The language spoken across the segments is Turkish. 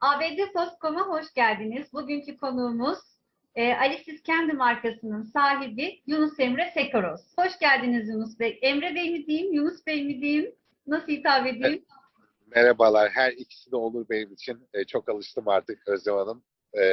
ABD Postcom'a hoş geldiniz. Bugünkü konuğumuz e, Alice kendi markasının sahibi Yunus Emre Sekaros. Hoş geldiniz Yunus Bey. Emre Bey mi diyeyim, Yunus Bey mi diyeyim? Nasıl hitap edeyim? Merhabalar. Her ikisi de olur benim için. E, çok alıştım artık Özlem Hanım. E,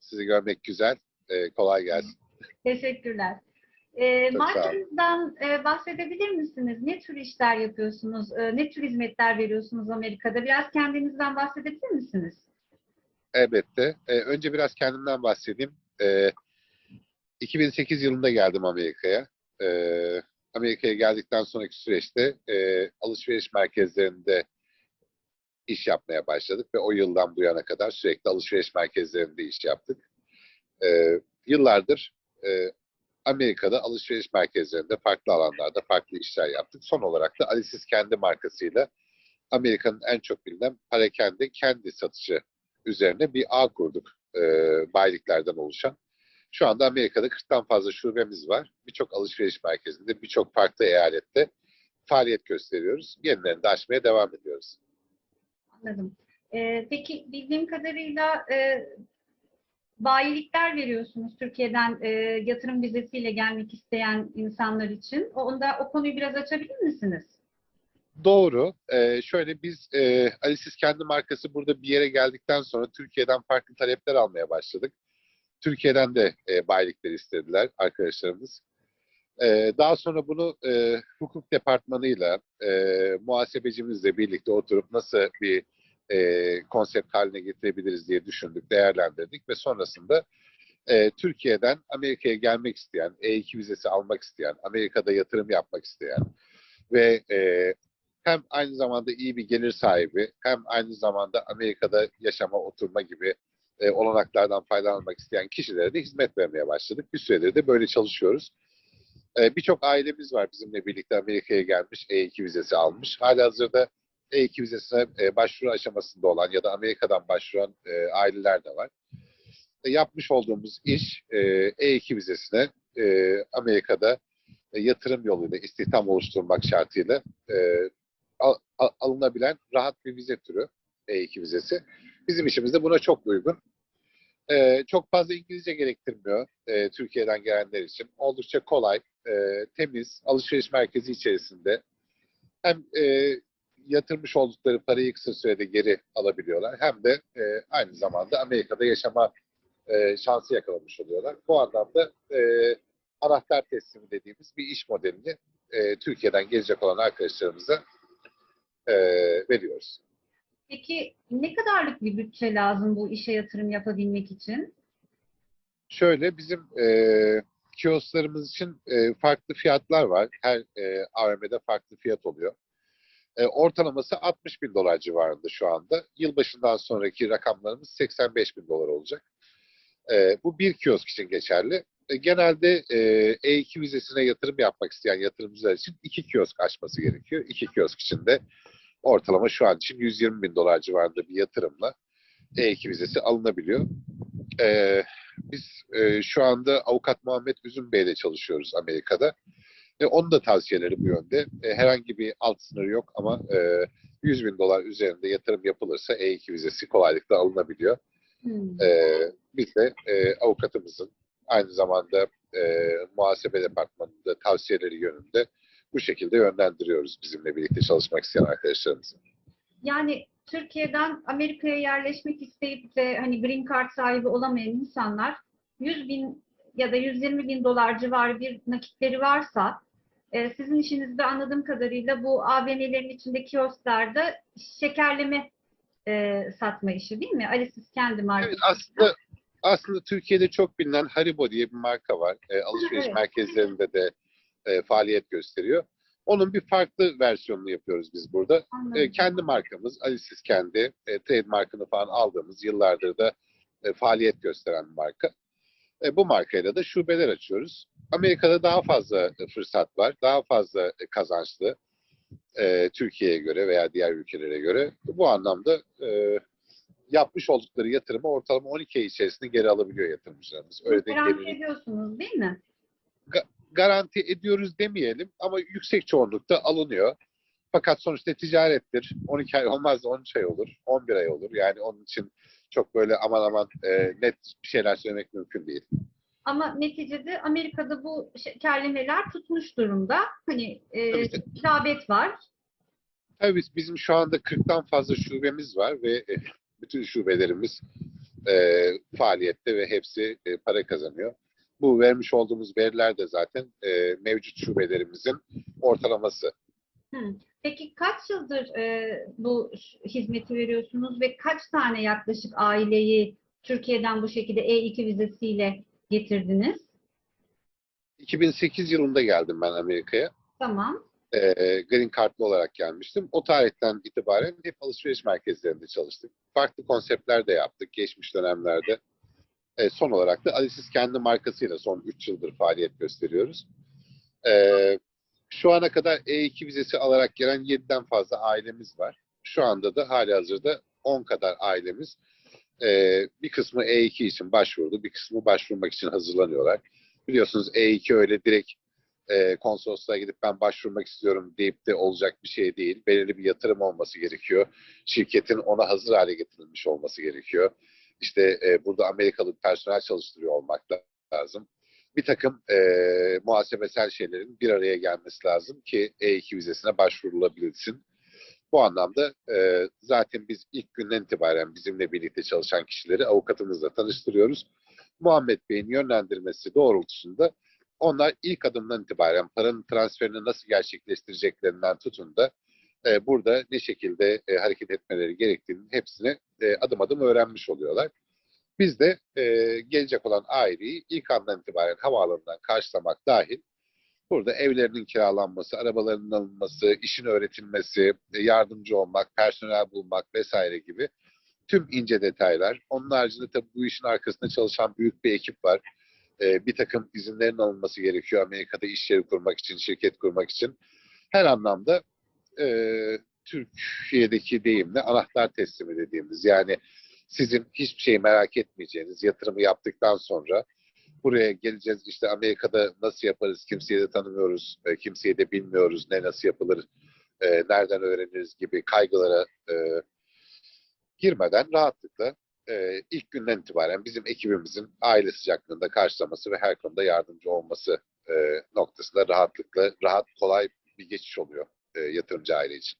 sizi görmek güzel. E, kolay gelsin. Teşekkürler. E, olun. markanızdan e, bahsedebilir misiniz? Ne tür işler yapıyorsunuz? E, ne tür hizmetler veriyorsunuz Amerika'da? Biraz kendinizden bahsedebilir misiniz? Elbette. E, önce biraz kendimden bahsedeyim. E, 2008 yılında geldim Amerika'ya. E, Amerika'ya geldikten sonraki süreçte e, alışveriş merkezlerinde iş yapmaya başladık ve o yıldan bu yana kadar sürekli alışveriş merkezlerinde iş yaptık. E, yıllardır e, Amerika'da alışveriş merkezlerinde farklı alanlarda farklı işler yaptık. Son olarak da Alice's kendi markasıyla Amerika'nın en çok bilinen parakende kendi satışı üzerine bir ağ kurduk e, bayiliklerden oluşan. Şu anda Amerika'da 40'tan fazla şubemiz var. Birçok alışveriş merkezinde, birçok farklı eyalette faaliyet gösteriyoruz. Yenilerini de açmaya devam ediyoruz. Anladım. E, peki bildiğim kadarıyla e, bayilikler veriyorsunuz Türkiye'den e, yatırım vizesiyle gelmek isteyen insanlar için. Onda o konuyu biraz açabilir misiniz? Doğru. Ee, şöyle biz e, Alice's kendi markası burada bir yere geldikten sonra Türkiye'den farklı talepler almaya başladık. Türkiye'den de e, bayilikleri istediler arkadaşlarımız. Ee, daha sonra bunu e, hukuk departmanıyla, e, muhasebecimizle birlikte oturup nasıl bir e, konsept haline getirebiliriz diye düşündük, değerlendirdik ve sonrasında e, Türkiye'den Amerika'ya gelmek isteyen, E2 vizesi almak isteyen, Amerika'da yatırım yapmak isteyen ve e, hem aynı zamanda iyi bir gelir sahibi, hem aynı zamanda Amerika'da yaşama, oturma gibi e, olanaklardan faydalanmak isteyen kişilere de hizmet vermeye başladık. Bir süredir de böyle çalışıyoruz. E, Birçok ailemiz var bizimle birlikte Amerika'ya gelmiş, E2 vizesi almış. Halihazırda E2 vizesine e, başvuru aşamasında olan ya da Amerika'dan başvuran e, aileler de var. E, yapmış olduğumuz iş e, E2 vizesine e, Amerika'da e, yatırım yoluyla istihdam oluşturmak şartıyla e, al- al- alınabilen rahat bir vize türü E2 vizesi. Bizim işimiz de buna çok uygun. E, çok fazla İngilizce gerektirmiyor e, Türkiye'den gelenler için. Oldukça kolay, e, temiz, alışveriş merkezi içerisinde hem e, yatırmış oldukları parayı kısa sürede geri alabiliyorlar hem de e, aynı zamanda Amerika'da yaşama e, şansı yakalamış oluyorlar. Bu anlamda e, anahtar teslimi dediğimiz bir iş modelini e, Türkiye'den gelecek olan arkadaşlarımıza e, veriyoruz. Peki ne kadarlık bir bütçe lazım bu işe yatırım yapabilmek için? Şöyle bizim e, kiosklarımız için e, farklı fiyatlar var. Her e, AVM'de farklı fiyat oluyor. E, ortalaması 60 bin dolar civarında şu anda. Yılbaşından sonraki rakamlarımız 85 bin dolar olacak. E, bu bir kiosk için geçerli. E, genelde e, E2 vizesine yatırım yapmak isteyen yatırımcılar için iki kiosk açması gerekiyor. İki kiosk için de ortalama şu an için 120 bin dolar civarında bir yatırımla E2 vizesi alınabiliyor. E, biz e, şu anda avukat Muhammed Üzüm Bey ile çalışıyoruz Amerika'da. Ve onun da tavsiyeleri bu yönde. E, herhangi bir alt sınırı yok ama e, 100 bin dolar üzerinde yatırım yapılırsa E2 vizesi kolaylıkla alınabiliyor. Hmm. E, biz de e, avukatımızın aynı zamanda e, muhasebe departmanında tavsiyeleri yönünde bu şekilde yönlendiriyoruz bizimle birlikte çalışmak isteyen arkadaşlarımızı. Yani Türkiye'den Amerika'ya yerleşmek isteyip de hani green card sahibi olamayan insanlar 100 bin ya da 120 bin dolar civarı bir nakitleri varsa e, sizin işinizde anladığım kadarıyla bu AVM'lerin içinde kiosklarda şekerleme e, satma işi değil mi? Alice's kendi markası. Evet aslında aslında Türkiye'de çok bilinen Haribo diye bir marka var. E, alışveriş Evet. merkezlerinde de e, faaliyet gösteriyor. Onun bir farklı versiyonunu yapıyoruz biz burada. Anladım. E, kendi markamız, Alice's kendi, e, trademarkını falan aldığımız yıllardır da e, faaliyet gösteren bir marka. E, bu markayla da şubeler açıyoruz. Amerika'da daha fazla fırsat var, daha fazla kazançlı e, Türkiye'ye göre veya diğer ülkelere göre. Bu anlamda e, yapmış oldukları yatırımı ortalama 12 ay içerisinde geri alabiliyor yatırımcılarımız. Öyle de Garanti geri, ediyorsunuz değil mi? garanti ediyoruz demeyelim ama yüksek çoğunlukta alınıyor. Fakat sonuçta ticarettir. 12 ay olmaz da 13 ay olur, 11 ay olur. Yani onun için çok böyle aman aman e, net bir şeyler söylemek mümkün değil. Ama neticede Amerika'da bu şekerlemeler tutmuş durumda. Hani e, rağbet var. Tabii biz- bizim şu anda 40'tan fazla şubemiz var ve e, bütün şubelerimiz e, faaliyette ve hepsi e, para kazanıyor. Bu vermiş olduğumuz veriler de zaten e, mevcut şubelerimizin ortalaması. Hı. Peki kaç yıldır e, bu hizmeti veriyorsunuz ve kaç tane yaklaşık aileyi Türkiye'den bu şekilde E2 vizesiyle getirdiniz? 2008 yılında geldim ben Amerika'ya. Tamam. E, Green Card'lı olarak gelmiştim. O tarihten itibaren hep alışveriş merkezlerinde çalıştık. Farklı konseptler de yaptık geçmiş dönemlerde. E, son olarak da Alice's kendi markasıyla son 3 yıldır faaliyet gösteriyoruz. E, şu ana kadar E2 vizesi alarak gelen 7'den fazla ailemiz var. Şu anda da hali hazırda 10 kadar ailemiz e, bir kısmı E2 için başvurdu, bir kısmı başvurmak için hazırlanıyorlar. Biliyorsunuz E2 öyle direkt e, konsolosluğa gidip ben başvurmak istiyorum deyip de olacak bir şey değil. Belirli bir yatırım olması gerekiyor. Şirketin ona hazır hale getirilmiş olması gerekiyor. İşte e, burada Amerikalı personel çalıştırıyor olmak lazım. Bir takım e, muhasebesel şeylerin bir araya gelmesi lazım ki E2 vizesine başvurulabilsin. Bu anlamda e, zaten biz ilk günden itibaren bizimle birlikte çalışan kişileri avukatımızla tanıştırıyoruz. Muhammed Bey'in yönlendirmesi doğrultusunda onlar ilk adımdan itibaren paranın transferini nasıl gerçekleştireceklerinden tutun da e, burada ne şekilde e, hareket etmeleri gerektiğinin hepsini e, adım adım öğrenmiş oluyorlar. Biz de e, gelecek olan aileyi ilk andan itibaren havaalanından karşılamak dahil burada evlerinin kiralanması, arabalarının alınması, işin öğretilmesi, e, yardımcı olmak, personel bulmak vesaire gibi tüm ince detaylar. Onun haricinde tabii bu işin arkasında çalışan büyük bir ekip var e, bir takım izinlerin alınması gerekiyor Amerika'da iş yeri kurmak için, şirket kurmak için. Her anlamda e, Türkiye'deki deyimle anahtar teslimi dediğimiz yani sizin hiçbir şeyi merak etmeyeceğiniz yatırımı yaptıktan sonra buraya geleceğiz. İşte Amerika'da nasıl yaparız? Kimseyi de tanımıyoruz, e, kimseyi de bilmiyoruz ne nasıl yapılır, e, nereden öğreniriz gibi kaygılara e, girmeden rahatlıkla e, ilk günden itibaren bizim ekibimizin aile sıcaklığında karşılaması ve her konuda yardımcı olması e, noktasında rahatlıkla, rahat, kolay bir geçiş oluyor e, yatırımcı aile için.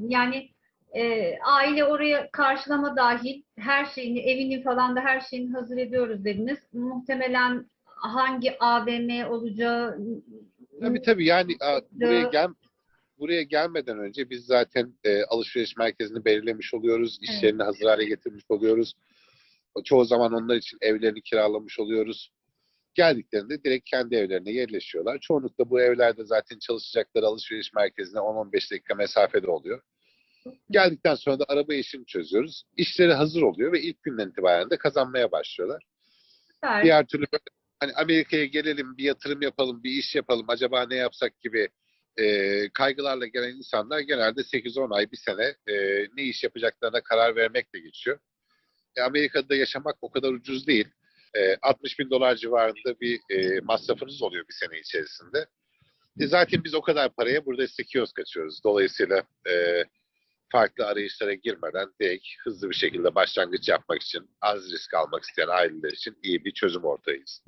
Yani e, aile oraya karşılama dahil her şeyini, evini falan da her şeyini hazır ediyoruz dediniz. Muhtemelen hangi AVM olacağı Tabii tabii yani a, buraya gel buraya gelmeden önce biz zaten e, alışveriş merkezini belirlemiş oluyoruz, iş Evet. yerini hazır hale getirmiş oluyoruz. Çoğu zaman onlar için evlerini kiralamış oluyoruz. Geldiklerinde direkt kendi evlerine yerleşiyorlar. Çoğunlukla bu evlerde zaten çalışacakları alışveriş merkezine 10-15 dakika mesafede oluyor. Geldikten sonra da araba işini çözüyoruz. İşleri hazır oluyor ve ilk günden itibaren de kazanmaya başlıyorlar. Süper. Diğer türlü böyle hani Amerika'ya gelelim, bir yatırım yapalım, bir iş yapalım, acaba ne yapsak gibi e, kaygılarla gelen insanlar genelde 8-10 ay, bir sene e, ne iş yapacaklarına karar vermekle geçiyor. E, Amerika'da yaşamak o kadar ucuz değil. E, 60 bin dolar civarında bir e, masrafınız oluyor bir sene içerisinde. E, zaten biz o kadar paraya burada işte kiosk açıyoruz. Dolayısıyla e, farklı arayışlara girmeden direkt hızlı bir şekilde başlangıç yapmak için az risk almak isteyen aileler için iyi bir çözüm ortağıyız.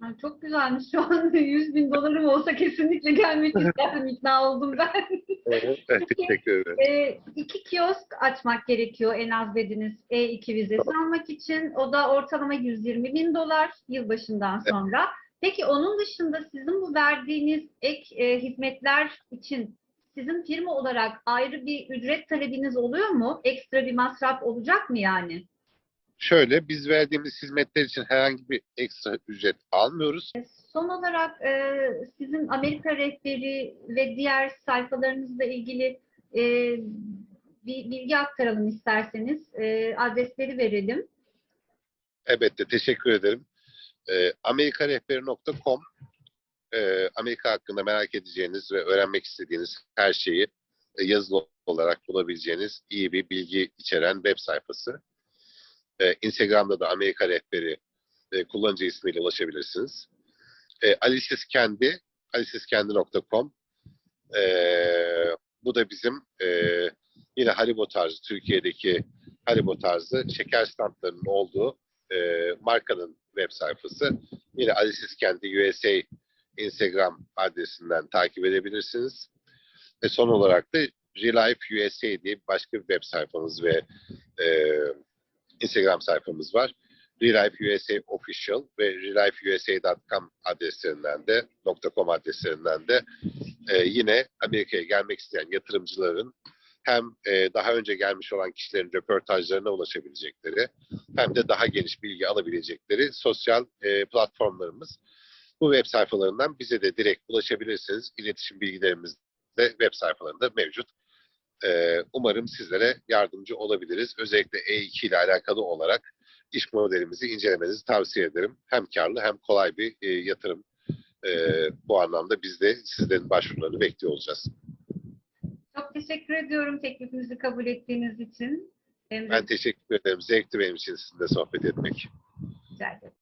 Ha, Çok güzelmiş. Şu an 100 bin dolarım olsa kesinlikle gelmek isterdim. İkna oldum ben. Evet, teşekkür ederim. E, iki kiosk açmak gerekiyor en az dediniz E2 vizesi almak için. O da ortalama 120 bin dolar yılbaşından sonra. Peki onun dışında sizin bu verdiğiniz ek e, hizmetler için sizin firma olarak ayrı bir ücret talebiniz oluyor mu? Ekstra bir masraf olacak mı yani? Şöyle, biz verdiğimiz hizmetler için herhangi bir ekstra ücret almıyoruz. Son olarak e, sizin Amerika rehberi ve diğer sayfalarınızla ilgili e, bir bilgi aktaralım isterseniz. E, adresleri verelim. Elbette, teşekkür ederim. Amerikarehberi.com e, Amerika hakkında merak edeceğiniz ve öğrenmek istediğiniz her şeyi e, yazılı olarak bulabileceğiniz iyi bir bilgi içeren web sayfası. Ee, Instagram'da da Amerika Rehberi e, kullanıcı ismiyle ulaşabilirsiniz. E, ee, bu da bizim e, yine Haribo tarzı, Türkiye'deki Haribo tarzı şeker standlarının olduğu e, markanın web sayfası. Yine Alice's Kendi USA Instagram adresinden takip edebilirsiniz. Ve son olarak da Relife USA diye başka bir web sayfamız ve e, Instagram sayfamız var. Relife USA Official ve relifeusa.com adreslerinden de .com adreslerinden de e, yine Amerika'ya gelmek isteyen yatırımcıların hem e, daha önce gelmiş olan kişilerin röportajlarına ulaşabilecekleri hem de daha geniş bilgi alabilecekleri sosyal e, platformlarımız. Bu web sayfalarından bize de direkt ulaşabilirsiniz. İletişim bilgilerimiz de web sayfalarında mevcut. E, umarım sizlere yardımcı olabiliriz. Özellikle E2 ile alakalı olarak iş modelimizi incelemenizi tavsiye ederim. Hem karlı hem kolay bir e, yatırım. E, bu anlamda biz de sizlerin başvurularını bekliyor olacağız. Çok teşekkür ediyorum teklifimizi kabul ettiğiniz için. Ben teşekkür ederim. Zevkti benim için sizinle sohbet etmek. rica ederim.